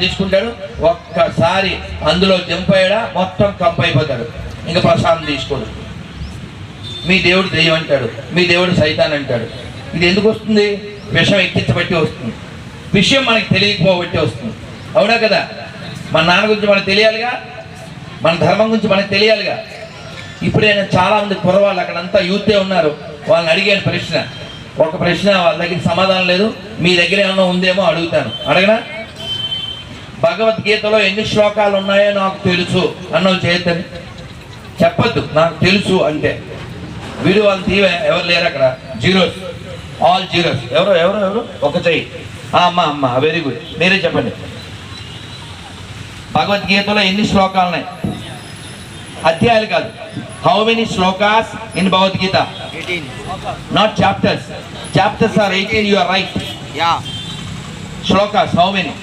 తీసుకుంటాడు. ఒక్కసారి అందులో దింపాడా మొత్తం కంపు అయిపోతాడు ఇంకా ప్రసాదం తీసుకోడు. మీ దేవుడు దెయ్యం అంటాడు. మీ దేవుడు సైతాన్ అంటాడు. ఇది ఎందుకు వస్తుంది? విషం ఎక్కించబట్టి వస్తుంది. విషయం మనకి తెలియకపోబట్టి వస్తుంది. అవునా కదా? మన నాన్న గురించి మనకు తెలియాలిగా? మన ధర్మం గురించి మనకు తెలియాలిగా? ఇప్పుడే నేను చాలా మంది కుర్రవాళ్ళు అక్కడంతా యూతే ఉన్నారు. వాళ్ళని అడిగాను ప్రశ్న. ఒక ప్రశ్న వాళ్ళ దగ్గర సమాధానం లేదు. మీ దగ్గర ఏమైనా ఉందేమో అడుగుతాను. అడగనా? భగవద్గీతలో ఎన్ని శ్లోకాలు ఉన్నాయో నాకు తెలుసు. అన్నోళ్ళు చేయొద్దని చెప్పొద్దు నాకు తెలుసు అంటే. వీడు వాళ్ళు తీవ ఎవరు లేరు అక్కడ? జీరోస్. All zeros. ఎవరు ఎవరు ఎవరు? ఒక చెయ్యి. ఆ, అమ్మ అమ్మ వెరీ గుడ్. మీరే చెప్పండి. భగవద్గీతలో ఎన్ని శ్లోకాలు ఉన్నాయి? అధ్యాయాలు కాదు. How many shlokas in Bhagavadgita? Not chapters chapters are eighteen you are right yeah shlokas how many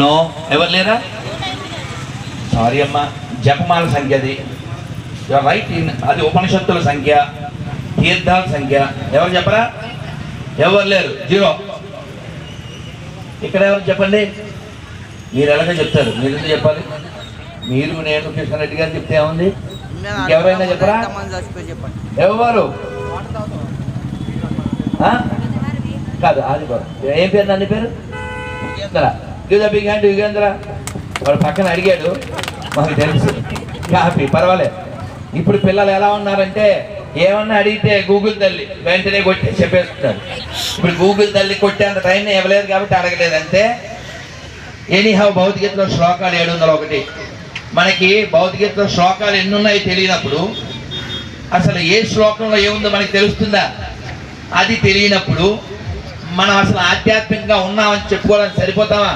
no ఎవరు లేరా? సారీ అమ్మా జపమాల సంఖ్య అది. రైట్ అది ఉపనిషత్తుల సంఖ్య తీర్థాల సంఖ్య. ఎవరు చెప్పరా? ఎవరు లేరు? జీరో ఇక్కడ ఎవరు చెప్పండి? మీరు ఎలాగ చెప్తారు. మీరు ఎందుకు చెప్పాలి? మీరు నేను కిషన్ రెడ్డి గారు చెప్తే ఏముంది? ఇంకెవరైనా చెప్పరా? ఎవరు? కాదు అది బాబు ఏం పేరు నన్ను పేరు? Yugendra give the big hand Yugendra వాడు పక్కన అడిగాడు మాకు తెలుసు. హ్యాపీ పర్వాలేదు ఇప్పుడు పిల్లలు ఎలా ఉన్నారంటే ఏమన్నా అడిగితే గూగుల్ తల్లి వెంటనే కొట్టి చెప్పేస్తున్నారు. ఇప్పుడు గూగుల్ తల్లి కొట్టేంత టైం ఇవ్వలేదు కాబట్టి అడగలేదు. అంతే ఎనీహౌ భౌతికతలో శ్లోకాలు ఏడు వందల ఒకటి. మనకి భౌతికతలో శ్లోకాలు ఎన్ని ఉన్నాయో తెలియనప్పుడు అసలు ఏ శ్లోకంలో ఏముందో మనకి తెలుస్తుందా? అది తెలియనప్పుడు మనం అసలు ఆధ్యాత్మికంగా ఉన్నామని చెప్పుకోవాలని సరిపోతామా?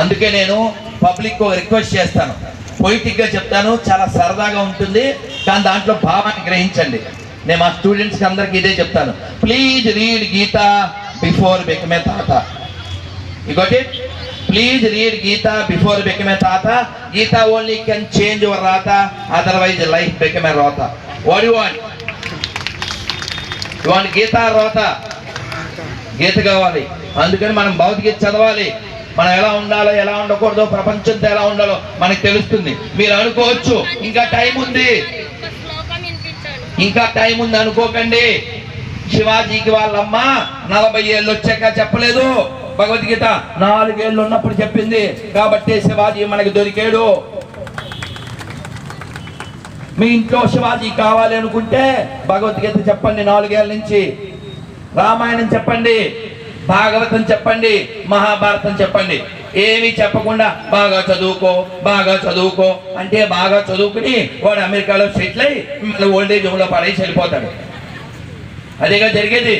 అందుకే నేను పబ్లిక్ రిక్వెస్ట్ చేస్తాను. పొయిటిక్గా చెప్తాను చాలా సరదాగా ఉంటుంది కానీ దాంట్లో భావాన్ని గ్రహించండి. నేను మా స్టూడెంట్స్కి అందరికీ ఇదే చెప్తాను. Please read Gita before become tata ఇంకోటి please read Gita before become tata Gita only can change your rata otherwise life become rota what you want you want Gita rota Gita కావాలి. అందుకని మనం భౌతికత చదవాలి. మనం ఎలా ఉండాలో ఎలా ఉండకూడదో ప్రపంచంతో ఎలా ఉండాలో మనకు తెలుస్తుంది. మీరు అనుకోవచ్చు ఇంకా టైం ఉంది. ఇంకా టైం ఉంది అనుకోకండి. శివాజీకి వాళ్ళమ్మ నలభై ఏళ్ళు వచ్చాక చెప్పలేదు. భగవద్గీత నాలుగేళ్ళు ఉన్నప్పుడు చెప్పింది. కాబట్టి శివాజీ మనకి దొరికాడు. మీ ఇంట్లో శివాజీ కావాలి అనుకుంటే భగవద్గీత చెప్పండి నాలుగేళ్ళ నుంచి. రామాయణం చెప్పండి భాగవతం చెప్పండి మహాభారతం చెప్పండి. ఏమీ చెప్పకుండా బాగా చదువుకో బాగా చదువుకో అంటే బాగా చదువుకుని వాడు అమెరికాలో సెటిల్ అయ్యి మళ్ళీ ఓల్డేజ్ హోమ్లో పడేసి వెళ్ళిపోతాడు. అదేగా జరిగేది.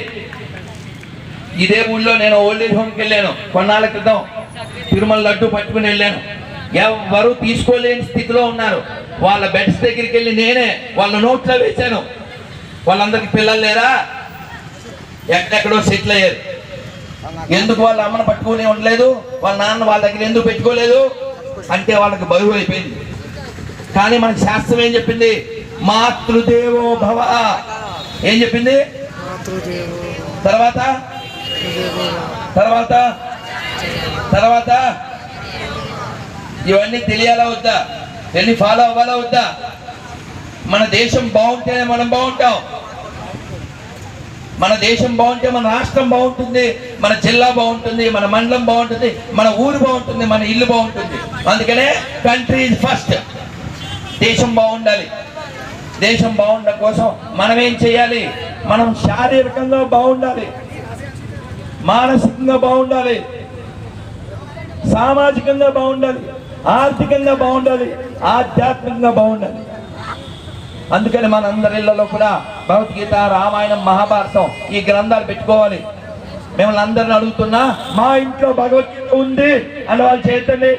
ఇదే ఊళ్ళో నేను ఓల్డేజ్ హోమ్కి వెళ్ళాను. కొన్నాళ్ళ క్రితం తిరుమల లడ్డు పట్టుకుని వెళ్ళాను. ఎవరు తీసుకోలేని స్థితిలో ఉన్నారు. వాళ్ళ బెడ్స్ దగ్గరికి వెళ్ళి నేనే వాళ్ళ నోట్లో వేశాను. వాళ్ళందరికి పిల్లలు లేరా? ఎక్కడెక్కడో సెటిల్ అయ్యారు. ఎందుకు వాళ్ళ అమ్మను పట్టుకునే ఉండలేదు? వాళ్ళ నాన్న వాళ్ళ దగ్గర ఎందుకు పెట్టుకోలేదు? అంటే వాళ్ళకి బరువు అయిపోయింది. కానీ మనకి శాస్త్రం ఏం చెప్పింది? మాతృదేవో భవ. ఏం చెప్పింది? తర్వాత? తర్వాత? తర్వాత? ఇవన్నీ తెలియాలా వద్దా? ఇవన్నీ ఫాలో అవ్వాలా వద్దా? మన దేశం బాగుంటేనే మనం బాగుంటాం. మన దేశం బాగుంటే మన రాష్ట్రం బాగుంటుంది మన జిల్లా బాగుంటుంది మన మండలం బాగుంటుంది మన ఊరు బాగుంటుంది మన ఇల్లు బాగుంటుంది. అందుకనే కంట్రీ ఫస్ట్. దేశం బాగుండాలి. దేశం బాగుండడం కోసం మనం ఏం చేయాలి? మనం శారీరకంగా బాగుండాలి. మానసికంగా బాగుండాలి. సామాజికంగా బాగుండాలి. ఆర్థికంగా బాగుండాలి. ఆధ్యాత్మికంగా బాగుండాలి. అందుకని మనందరి ఇళ్ళలో కూడా భగవద్గీత రామాయణం మహాభారతం ఈ గ్రంథాలు పెట్టుకోవాలి. మిమ్మల్ని అందరిని అడుగుతున్నా మా ఇంట్లో భగవద్గీత ఉంది అని వాళ్ళు చేతండి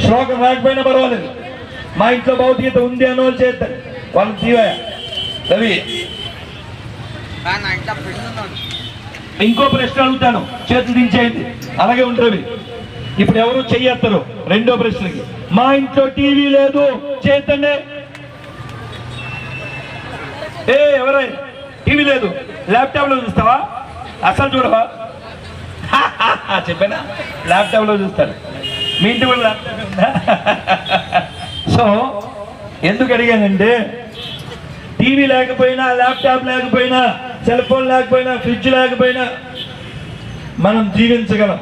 శ్లోకం రాకపోయినా పర్వాలేదు. మా ఇంట్లో భగవద్గీత ఉంది అని వాళ్ళు చేతండి వాళ్ళు జీవయ రవి. ఇంకో ప్రశ్న అడుగుతాను. చేతులు దించేయండి. అలాగే ఉంటుంది ఇప్పుడు ఎవరు చెయ్యత్తరు? రెండో ప్రశ్నకి. మా ఇంట్లో టీవీ లేదు. చేతండి ఏ ఎవరై? టీవీ లేదు. ల్యాప్టాప్లో చూస్తావా? అసలు చూడవా? చెప్పానా? ల్యాప్టాప్లో చూస్తారు మీ ఇంటి కూడా ల్యాప్టాప్ సో ఎందుకు అడిగానంటే టీవీ లేకపోయినా ల్యాప్టాప్ లేకపోయినా సెల్ ఫోన్ లేకపోయినా ఫ్రిడ్జ్ లేకపోయినా మనం జీవించగలం.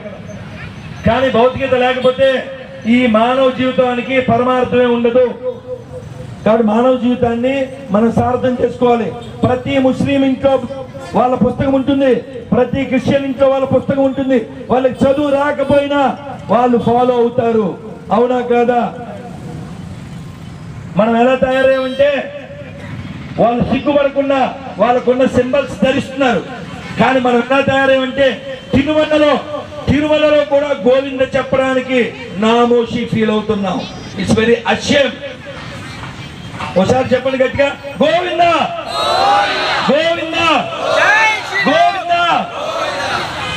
కానీ భౌతికత లేకపోతే ఈ మానవ జీవితానికి పరమార్థమే ఉండదు. కాబట్టి మానవ జీవితాన్ని మనం సార్థం చేసుకోవాలి. ప్రతి ముస్లిం ఇంట్లో వాళ్ళ పుస్తకం ఉంటుంది. ప్రతి క్రిస్టియన్ ఇంట్లో వాళ్ళ పుస్తకం ఉంటుంది. వాళ్ళకి చదువు రాకపోయినా వాళ్ళు ఫాలో అవుతారు. అవునా కాదా? మనం ఎలా తయారయ్యామంటే వాళ్ళు సిగ్గుపడకుండా వాళ్ళకున్న సింబల్స్ ధరిస్తున్నారు. కానీ మనం ఎలా తయారయ్యామంటే తిరుమలలో తిరుమలలో కూడా గోవింద చెప్పడానికి నామోషి ఫీల్ అవుతున్నాం. ఇట్స్ వెరీ అషేమ్ ఒకసారి చెప్పండి గట్టిగా. గోవింద! గోవింద! గోవింద!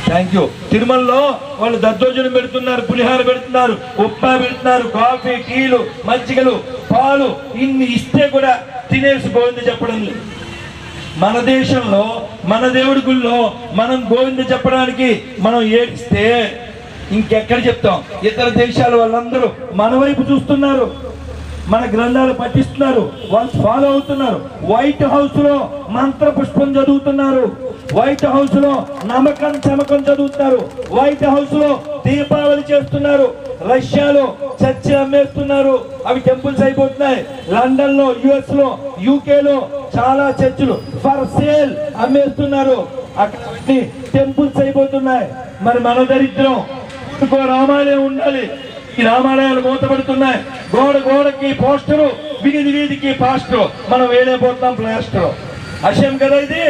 థ్యాంక్ యూ తిరుమలలో వాళ్ళు దద్దోజనం పెడుతున్నారు పులిహార పెడుతున్నారు ఉప్పా పెడుతున్నారు కాఫీ టీలు మజ్జిగలు పాలు ఇన్ని ఇస్తే కూడా తినేసి గోవింద చెప్పడం లేదు. మన దేశంలో మన దేవుడి గుళ్ళో మనం గోవింద చెప్పడానికి మనం ఏడిస్తే ఇంకెక్కడ చెప్తాం? ఇతర దేశాల వాళ్ళందరూ మన వైపు చూస్తున్నారు. మన గ్రంథాలు పఠిస్తున్నారు. వాళ్ళు ఫాలో అవుతున్నారు. వైట్ హౌస్లో మంత్ర పుష్పం చదువుతున్నారు. వైట్ హౌస్లో నమ్మకం చమకం చదువుతున్నారు. వైట్ హౌస్లో దీపావళి చేస్తున్నారు. రష్యాలో చర్చి అమ్మేస్తున్నారు. అవి టెంపుల్స్ అయిపోతున్నాయి. లండన్లో యుఎస్లో యూకేలో చాలా చర్చిలు ఫర్ సేల్ అమ్మేస్తున్నారు. అక్కడ టెంపుల్స్ అయిపోతున్నాయి. మరి మన దరిద్రం. ఇంకో రామాలయం ఉండాలి. ఈ రామాలయాలు మూతపడుతున్నాయి. గోడ గోడకి పోస్టరు వీధి వీధికి పాస్టరు మనం వేలేపోతున్నాం ప్లాస్టరు. అశయం కదా ఇది?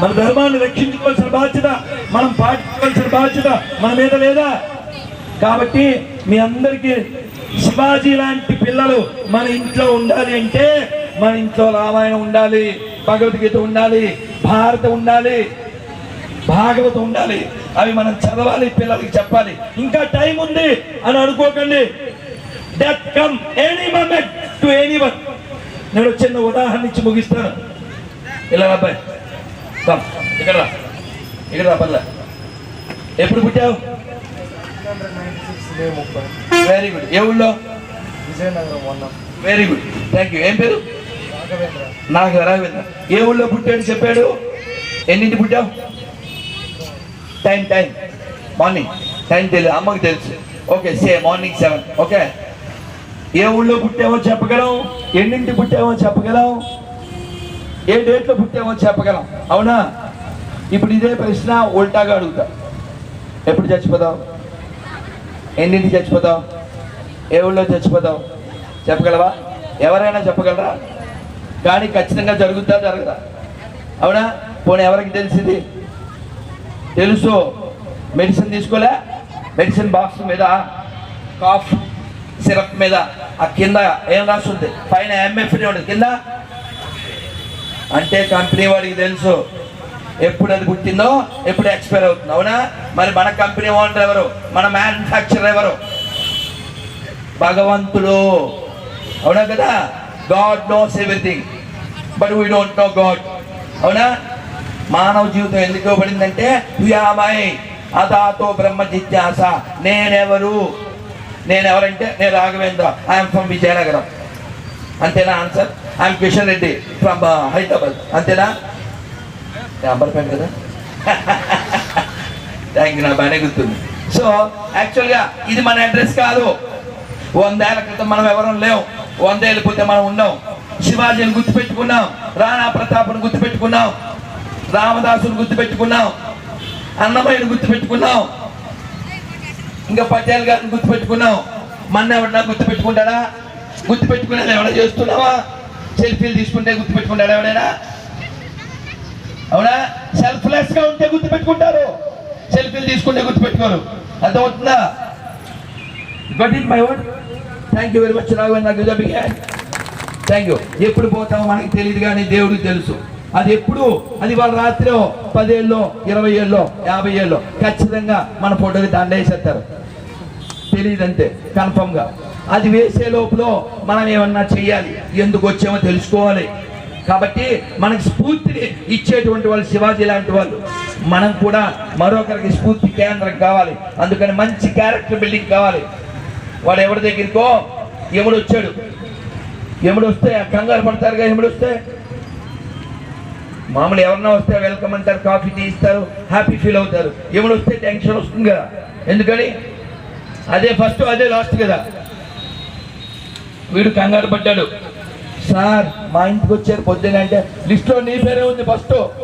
మన ధర్మాన్ని రక్షించుకోవాల్సిన బాధ్యత మనం పాటించుకోవాల్సిన బాధ్యత మన మీద లేదా? కాబట్టి మీ అందరికీ శివాజీ లాంటి పిల్లలు మన ఇంట్లో ఉండాలి అంటే మన ఇంట్లో రామాయణం ఉండాలి భగవద్గీత ఉండాలి భారత ఉండాలి భాగవతం ఉండాలి. అవి మనం చదవాలి పిల్లలకి చెప్పాలి. ఇంకా టైం ఉంది అని అనుకోకండి. Death come any moment to anyone నేను చిన్న ఉదాహరణ ఇచ్చి ముగిస్తాను. ఇలా అబ్బాయి. ఇక్కడ రా. ఇక్కడ రా పర్లే. ఎప్పుడు పుట్టావు? వెరీ గుడ్ ఏ ఊళ్ళో? Vizianagaram very good thank you ఏం పేరు? నాకు రాఘవేంద్ర. ఏ ఊళ్ళో పుట్టాడు చెప్పాడు? ఎన్నింటి పుట్టావు? టైం టైం మార్నింగ్ టైం తెలియదు అమ్మకి తెలుసు. Okay say morning seven okay ఏ ఊళ్ళో పుట్టామో చెప్పగలం ఎన్నింటి పుట్టామో చెప్పగలం ఏ డేట్లో పుట్టామో చెప్పగలం. అవునా? ఇప్పుడు ఇదే ప్రశ్న ఉల్టాగా అడుగుతా. ఎప్పుడు చచ్చిపోతావు? ఎన్నింటికి చచ్చిపోతావు? ఏ ఊళ్ళో చచ్చిపోతావు? చెప్పగలవా? ఎవరైనా చెప్పగలరా? కానీ ఖచ్చితంగా జరుగుతా జరగదా? అవునా? పోనీ ఎవరికి తెలిసింది? తెలుసు. మెడిసిన్ తీసుకోలే. మెడిసిన్ బాక్స్ మీద కాఫ్ సిరప్ మీద ఆ కింద ఏం రాస్తుంది? పైన ఎంఎఫ్ని ఉండదు కింద? అంటే కంపెనీ వాడికి తెలుసు. ఎప్పుడు అది పుట్టిందో ఎప్పుడు ఎక్స్పైర్ అవుతుంది. అవునా? మరి మన కంపెనీ ఓనర్ ఎవరు? మన మ్యానుఫ్యాక్చర్ ఎవరు? భగవంతుడు. అవునా కదా? God knows everything. But we don't know God. అవునా? మానవ జీవితం ఎందుకు ఇవ్వబడిందంటే వ్యామై అదాతో బ్రహ్మ జిజ్ఞాస. నేనెవరు? నేనెవరంటే? నేను రాఘవేంద్ర. I'm from Vizianagaram. అంతేనా answer I'm Kishan Reddy from Hyderabad అంతేనా? అంబర్పేట కదా? థ్యాంక్ యూ నా బాగానే గుర్తుంది. సో యాక్చువల్గా ఇది మన అడ్రస్ కాదు. వందేళ్ళ క్రితం మనం ఎవరం లేవు వందేళ్ళు పోతే మనం ఉన్నాం. శివాజీని గుర్తుపెట్టుకున్నాం. రాణా ప్రతాప్ను గుర్తుపెట్టుకున్నాం. రామదాసుని గుర్తుపెట్టుకున్నాం. అన్నమయ్యను గుర్తుపెట్టుకున్నాం. ఇంకా పటేల్ గారిని గుర్తుపెట్టుకున్నాం. మన ఎవడన్నా గుర్తుపెట్టుకుంటాడా? గుర్తుపెట్టుకునేది ఎవడ చేస్తున్నావా? సెల్ఫీలు తీసుకుంటే గుర్తుపెట్టుకుంటాడా ఎవడైనా? అవునా? సెల్ఫ్లెస్గా ఉంటే గుర్తుపెట్టుకుంటారు. సెల్ఫీలు తీసుకుంటే గుర్తుపెట్టుకోరు. అర్థమవుతుందా? Got it my word thank you very much Raghavendra నాకు థ్యాంక్ యూ ఎప్పుడు పోతామో మనకి తెలియదు కానీ దేవుడికి తెలుసు. అది ఎప్పుడు? అది వాళ్ళ రాత్రి పదేళ్ళో ఇరవై ఏళ్ళో యాభై ఏళ్ళో ఖచ్చితంగా మన ఫోటోకి దండ వేసేస్తారు. తెలియదు అది వేసే లోపల మనం ఏమన్నా చెయ్యాలి. ఎందుకు వచ్చామో తెలుసుకోవాలి. కాబట్టి మనకి స్ఫూర్తిని ఇచ్చేటువంటి వాళ్ళు శివాజీ లాంటి వాళ్ళు. మనం కూడా మరొకరికి స్ఫూర్తి కేంద్రం కావాలి. అందుకని మంచి క్యారెక్టర్ బిల్డింగ్ కావాలి. వాడు ఎవరి దగ్గరికో ఎముడు వచ్చాడు. ఎముడు వస్తే కంగారు పడతారుగా ఎముడు వస్తే? మామూలు ఎవరన్నా వస్తే వెల్కమ్ అంటారు కాఫీ తీస్తారు హ్యాపీ ఫీల్ అవుతారు. ఎవరు వస్తే టెన్షన్ వస్తుంది కదా. ఎందుకని? అదే ఫస్ట్ అదే లాస్ట్ కదా. వీడు కంగారు పడ్డాడు. సార్ మా ఇంటికి వచ్చారు పొద్దున అంటే లిస్ట్లో నీ పేరే ఉంది ఫస్ట్.